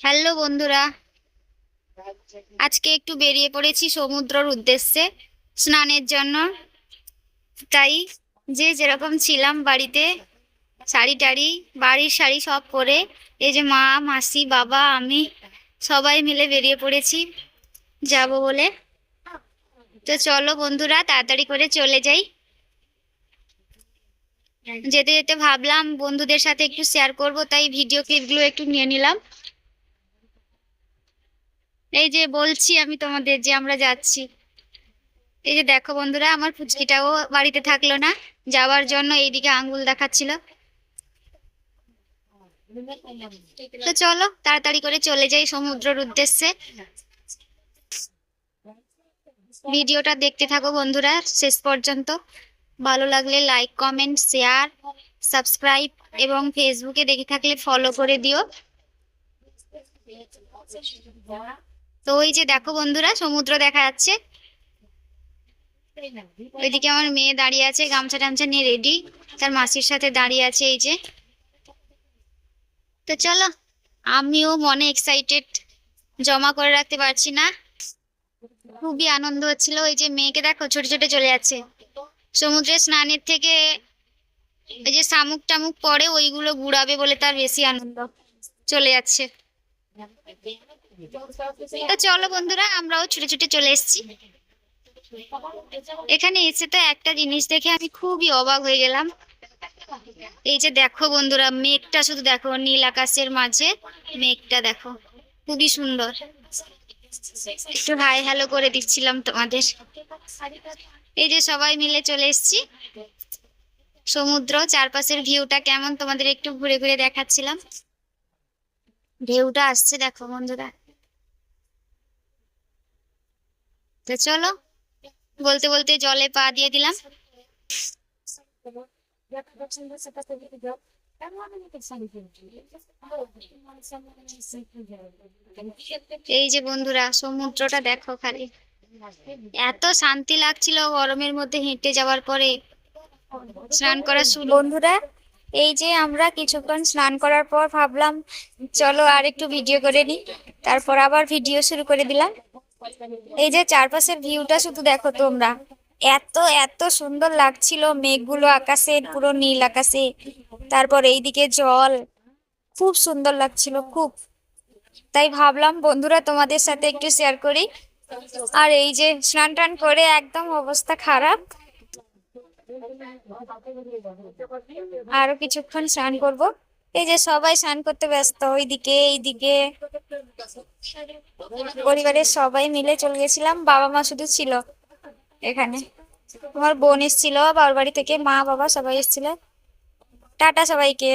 Hello বন্ধুরা। আজকে একটু বেরিয়ে পড়েছি সমুদ্রর উদ্দেশ্যে স্নানের জন্য। তাই যে যেরকম ছিলাম বাড়িতে, শাড়ি টাড়ি, বাড়ির শাড়ি সব পরে, এই যে মা, মাসি, বাবা, আমি সবাই মিলে বেরিয়ে পড়েছি যাব বলে। তো চলো বন্ধুরা, তাড়াতাড়ি করে চলে যাই। যেতে যেতে ভাবলাম বন্ধুদের সাথে একটু শেয়ার করব, তাই ভিডিও ক্লিপগুলো একটু নিয়ে নিলাম। এই যে বলছি আমি তোমাদের যে আমরা যাচ্ছি। এই যে দেখো বন্ধুরা, আমার পুচকিটাও বাড়িতে থাকল না। যাওয়ার জন্য এইদিকে আঙ্গুল দেখাচ্ছিল। তো চলো, তাড়াতাড়ি করে চলে যাই সমুদ্রর উদ্দেশ্যে। ভিডিওটা দেখতে থাকো বন্ধুরা, শেষ পর্যন্ত। ভালো লাগলে লাইক কমেন্ট শেয়ার সাবস্ক্রাইব এবং ফেসবুকে দেখে থাকলে ফলো করে দিও। তো ওই যে দেখো বন্ধুরা, সমুদ্র দেখা যাচ্ছে। ওইদিকে আমার মেয়ে দাঁড়িয়ে আছে, গামছা টামছা নিয়ে রেডি তার মাসির সাথে দাঁড়িয়ে আছে এই যে। তো চলো, আমিও মনে এক্সাইটেড জমা করে রাখতে পারছি না। খুবই আনন্দ হচ্ছিল, ওই যে মেয়েকে দেখো ছোট ছোট চলে যাচ্ছে। সমুদ্রে স্নানের থেকে ওই যে শামুক টামুক পরে ওইগুলো গুড়াবে বলে তার বেশি আনন্দ, চলে যাচ্ছে। তো চলো বন্ধুরা, আমরাও ছুটে ছুটে চলে এসেছি। এখানে এসে তো একটা জিনিস দেখে আমি খুবই অবাক হয়ে গেলাম। এই যে দেখো বন্ধুরা, মেঘটা শুধু দেখো, নীল আকাশের মাঝে মেঘটা দেখো, খুবই সুন্দর। একটু হাই হ্যালো করে দিচ্ছিলাম তোমাদের। এই যে সবাই মিলে চলে এসেছি। সমুদ্র চারপাশের ভিউটা কেমন তোমাদের একটু ঘুরে ঘুরে দেখাচ্ছিলাম। ঢেউটা আসছে দেখো বন্ধুরা। তো চলো, বলতে বলতে জলে পা দিয়ে দিলাম। এই যে বন্ধুরা, সমুদ্রটা দেখো খালি। এত শান্তি লাগছিল গরমের মধ্যে হেঁটে যাওয়ার পরে। স্নান করা শুরু। বন্ধুরা, এই যে আমরা কিছুক্ষণ স্নান করার পর ভাবলাম, চলো আর একটু ভিডিও করে নিই। তারপর আবার ভিডিও শুরু করে দিলাম। এই যে চারপাশের ভিউটা শুধু দেখো তোমরা। এত এত সুন্দর লাগছিল মেঘগুলো আকাশে, পুরো নীল আকাশে। তারপর এইদিকে জল, খুব সুন্দর লাগছিল, খুব। তাই ভাবলাম বন্ধুরা তোমাদের সাথে একটু শেয়ার করি। আর এই যে স্নান টান করে একদম অবস্থা খারাপ। আরও কিছুক্ষণ স্নান করব। এই যে সবাই স্নান করতে ব্যস্ত, ওইদিকে, এইদিকে। পরিবারের সবাই মিলে চলে গেছিলাম, বাবা মা শুধু ছিল এখানে। আমার বোন এসেছিল বাবার বাড়ি থেকে, মা বাবা সবাই এসেছিল। টাটা সবাইকে।